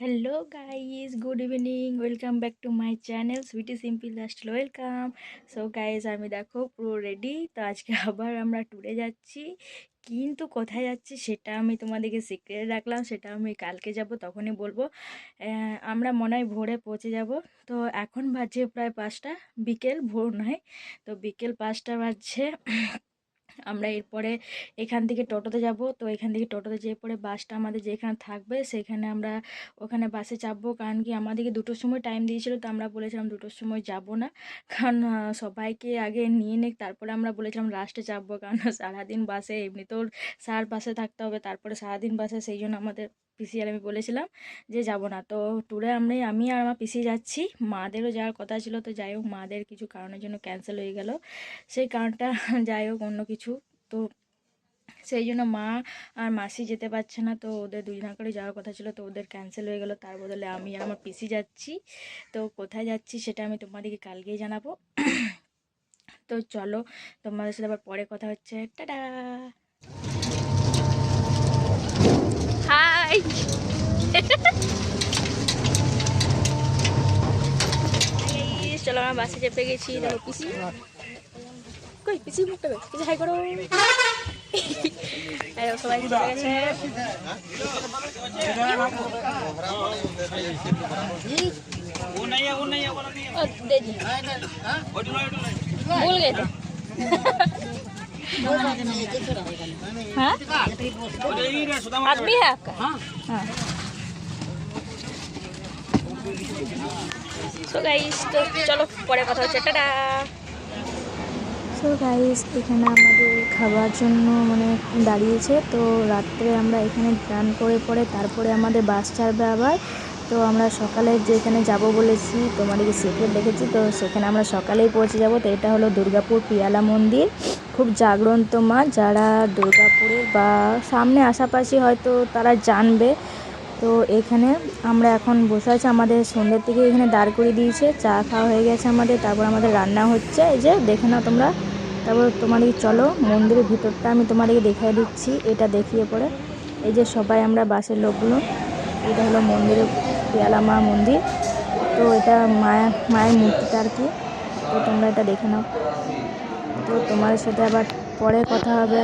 Hello guys good evening welcome back to my channel sweety simple last welcome so guys আমি দেখো, পুরো ready তো আজকে আবার আমরা ট্যুরে যাচ্ছি। কিন্তু কোথায় যাচ্ছি সেটা আমি তোমাদেরকে সিক্রেট রাখলাম, সেটা আমি কালকে যাব, তখনই বলব। আমরা মনে হয় ভোরে পৌঁছে যাব। তো এখন বাজে প্রায় পাঁচটা, বিকেল, ভোর নয়। তো বিকেল পাঁচটা বাজছে। আমরা এরপরে এখান থেকে টোটোতে যাব। তো এখান থেকে টোটোতে যেয়ে পরে বাসটা আমাদের যেখানে থাকবে, সেখানে আমরা ওখানে বাসে চাপবো। কারণ কি আমাদেরকে দুটোর সময় টাইম দিয়েছিল, তো আমরা বলেছিলাম দুটোর সময় যাব না। কারণ সবাইকে আগে নিয়ে নে তারপরে আমরা বলেছিলাম লাস্টে চাপবো। কারণ সারাদিন বাসে এমনিতেও সার বাসে থাকতে হবে, তারপরে সারাদিন বাসে সেই জন্য আমাদের পিসি আর আমি বলেছিলাম যে যাব না। তো ট্যুরে আমরা আমি আর আমার পিসি যাচ্ছি। মাদেরও যাওয়ার কথা ছিল, তো যাই হোক মাদের কিছু কারণের জন্য ক্যান্সেল হয়ে গেল। সেই কারণটা যাই হোক অন্য কিছু। তো সেই জন্য মা আর মাসি যেতে পারছে না, তো ওদের দুজনা করে যাওয়ার কথা ছিল, তো ওদের ক্যান্সেল হয়ে গেল। তার বদলে আমি আর আমার পিসি যাচ্ছি। তো কোথায় যাচ্ছি সেটা আমি তোমাদেরকে কালকেই জানাব। তো চলো, তোমাদের সাথে আবার পরে কথা হচ্ছে। টাটা! Bye. চলো আমরা বাসে চেপে গেছি দেখো পিসি কই পিসি মুখটা পিসি হাই করো সবাই চলে গেছে ভুল গেছে हाँ? आदमी है आपका हाँ सो गाइस तो चलो পরে কথা হচ্ছে টাটা সো গাইস এখানে আমাদের খাবার জন্য মানে দাঁড়িয়েছে তো রাত্রে আমরা এখানে স্নান করে পরে তারপরে আমাদের বাস ছাড়বে আবার তো আমরা সকালে যেখানে যাব বলেছি তোমাদেরকে সিক্রেট দেখেছি তো সেখানে আমরা সকালেই পৌঁছে যাব তো এটা হলো দুর্গাপুর পিয়ালা মন্দির খুব জাগ্রন্ত মা, যারা দুর্গাপুরের বা সামনে আশাপাশি হয়তো তারা জানবে। তো এখানে আমরা এখন বসে আছি, আমাদের সন্ধ্যের থেকে এখানে দাঁড় করিয়ে দিয়েছে, চা খাওয়া হয়ে গেছে আমাদের, তারপর আমাদের রান্না হচ্ছে। এই যে দেখে নাও তোমরা, তারপর তোমাদেরকে চলো, মন্দিরের ভিতরটা আমি তোমাদেরকে দেখিয়ে দিচ্ছি, এটা দেখিয়ে পরে। এই যে সবাই আমরা বাসের লোকগুলো, এটা হলো মন্দিরের পেয়ালা মা মন্দির। তো এটা মায়া, মায়ের মূর্তিটা আর কি। তো তোমরা এটা দেখে নাও। তো তোমার সাথে আবার পরে কথা হবে।